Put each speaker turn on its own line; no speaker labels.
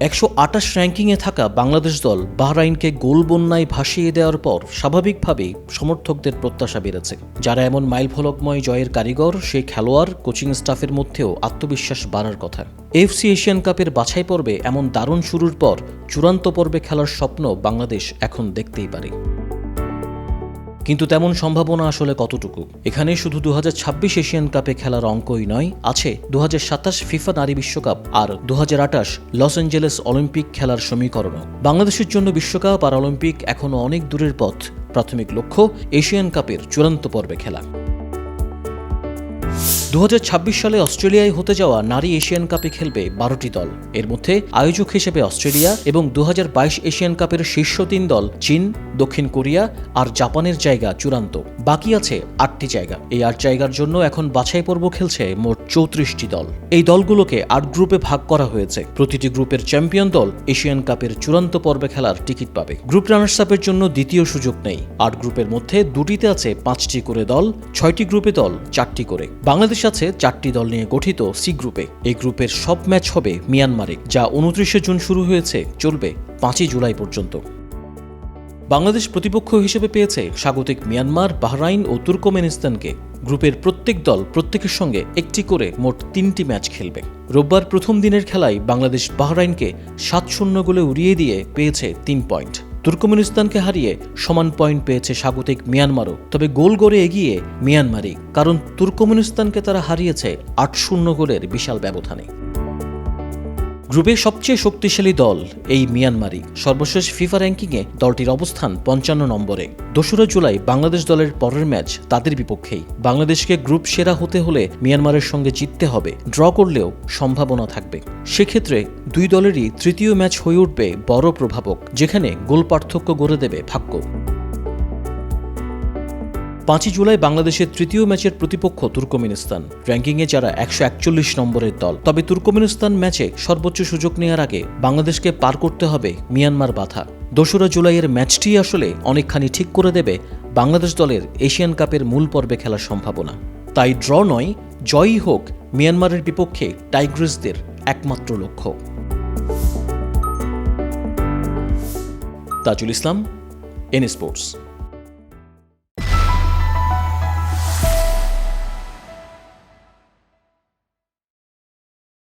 একশো আটাশ র্যাঙ্কিংয়ে থাকা বাংলাদেশ দল বাহরাইনকে গোল বন্যায় ভাসিয়ে দেওয়ার পর স্বাভাবিকভাবেই সমর্থকদের প্রত্যাশা বেড়েছে। যারা এমন মাইলফলকময় জয়ের কারিগর সেই খেলোয়াড়, কোচিং স্টাফের মধ্যেও আত্মবিশ্বাস বাড়ার কথা। এফসি এশিয়ান কাপের বাছাই পর্বে এমন দারুণ শুরুর পর চূড়ান্ত পর্বে খেলার স্বপ্ন বাংলাদেশ এখন দেখতেই পারে। কিন্তু তেমন সম্ভাবনা আসলে কতটুকু? এখানে শুধু দু হাজার ছাব্বিশ এশিয়ান কাপে খেলার অঙ্কই নয়, আছে দুহাজার সাতাশ ফিফা নারী বিশ্বকাপ আর দু হাজার আটাশ লস অ্যাঞ্জেলেস অলিম্পিক খেলার সমীকরণ বাংলাদেশের জন্য বিশ্বকাপ আর অলিম্পিক এখনও অনেক দূরের পথ। প্রাথমিক লক্ষ্য এশিয়ান কাপের চূড়ান্ত পর্বে খেলা। দু হাজার ছাব্বিশ সালে অস্ট্রেলিয়ায় হতে যাওয়া নারী এশিয়ান কাপে খেলবে বারোটি দল। এর মধ্যে আয়োজক হিসেবে অস্ট্রেলিয়া এবং দু এশিয়ান কাপের শীর্ষ তিন দল চীন, দক্ষিণ কোরিয়া আর জাপানের জায়গা চূড়ান্ত। বাকি আছে আটটি জায়গা। এই আট জায়গার জন্য এখন বাছাই পর্ব খেলছে মোট চৌত্রিশটি দল। এই দলগুলোকে আট গ্রুপে ভাগ করা হয়েছে। প্রতিটি গ্রুপের চ্যাম্পিয়ন দল এশিয়ান কাপের চূড়ান্ত পর্বে খেলার টিকিট পাবে। গ্রুপ রানার্স আপের জন্য দ্বিতীয় সুযোগ নেই। আট গ্রুপের মধ্যে দুটিতে আছে পাঁচটি করে দল, ছয়টি গ্রুপে দল, চারটি করে। বাংলাদেশ আছে চারটি দল নিয়ে গঠিত সি গ্রুপে এই গ্রুপের সব ম্যাচ হবে মিয়ানমারে, যা উনত্রিশে জুন শুরু হয়েছে, চলবে পাঁচই জুলাই পর্যন্ত। বাংলাদেশ প্রতিপক্ষ হিসেবে পেয়েছে স্বাগতিক মিয়ানমার, বাহরাইন ও তুর্কমেনিস্তানকে। গ্রুপের প্রত্যেক দল প্রত্যেকের সঙ্গে একটি করে মোট তিনটি ম্যাচ খেলবে। রোববার প্রথম দিনের খেলায় বাংলাদেশ বাহরাইনকে সাত শূন্য গোলে উড়িয়ে দিয়ে পেয়েছে তিন পয়েন্ট। তুর্কমেনিস্তানকে হারিয়ে সমান পয়েন্ট পেয়েছে স্বাগতিক মিয়ানমারও। তবে গোল গড়ে এগিয়ে মিয়ানমারই, কারণ তুর্কমেনিস্তানকে তারা হারিয়েছে আট শূন্য গোলের বিশাল ব্যবধানে। গ্রুপে সবচেয়ে শক্তিশালী দল এই মিয়ানমারই সর্বশেষ ফিফা র্যাঙ্কিংয়ে দলটির অবস্থান পঞ্চান্ন নম্বরে। দোসরা জুলাই বাংলাদেশ দলের পরের ম্যাচ তাদের বিপক্ষেই। বাংলাদেশকে গ্রুপ সেরা হতে হলে মিয়ানমারের সঙ্গে জিততে হবে, ড্র করলেও সম্ভাবনা থাকবে। সেক্ষেত্রে দুই দলেরই তৃতীয় ম্যাচ হয়ে উঠবে বড় প্রভাবক, যেখানে গোল পার্থক্য গড়ে দেবে ভাগ্য। পাঁচই জুলাই বাংলাদেশের তৃতীয় ম্যাচের প্রতিপক্ষ তুর্কমিনিস্তান। র্যাঙ্কিংয়ে যারা একশো একচল্লিশ নম্বরের দল। তবে তুর্কমিনিস্তান ম্যাচে সর্বোচ্চ সুযোগ নেওয়ার আগে বাংলাদেশকে পার করতে হবে মিয়ানমার বাধা। দোসরা জুলাইয়ের ম্যাচটি আসলে অনেকখানি ঠিক করে দেবে বাংলাদেশ দলের এশিয়ান কাপের মূল পর্বে খেলার সম্ভাবনা। তাই ড্র নয়, জয়ই হোক মিয়ানমারের বিপক্ষে টাইগ্রিসদের একমাত্র লক্ষ্য। Tajul Islam, N Sports.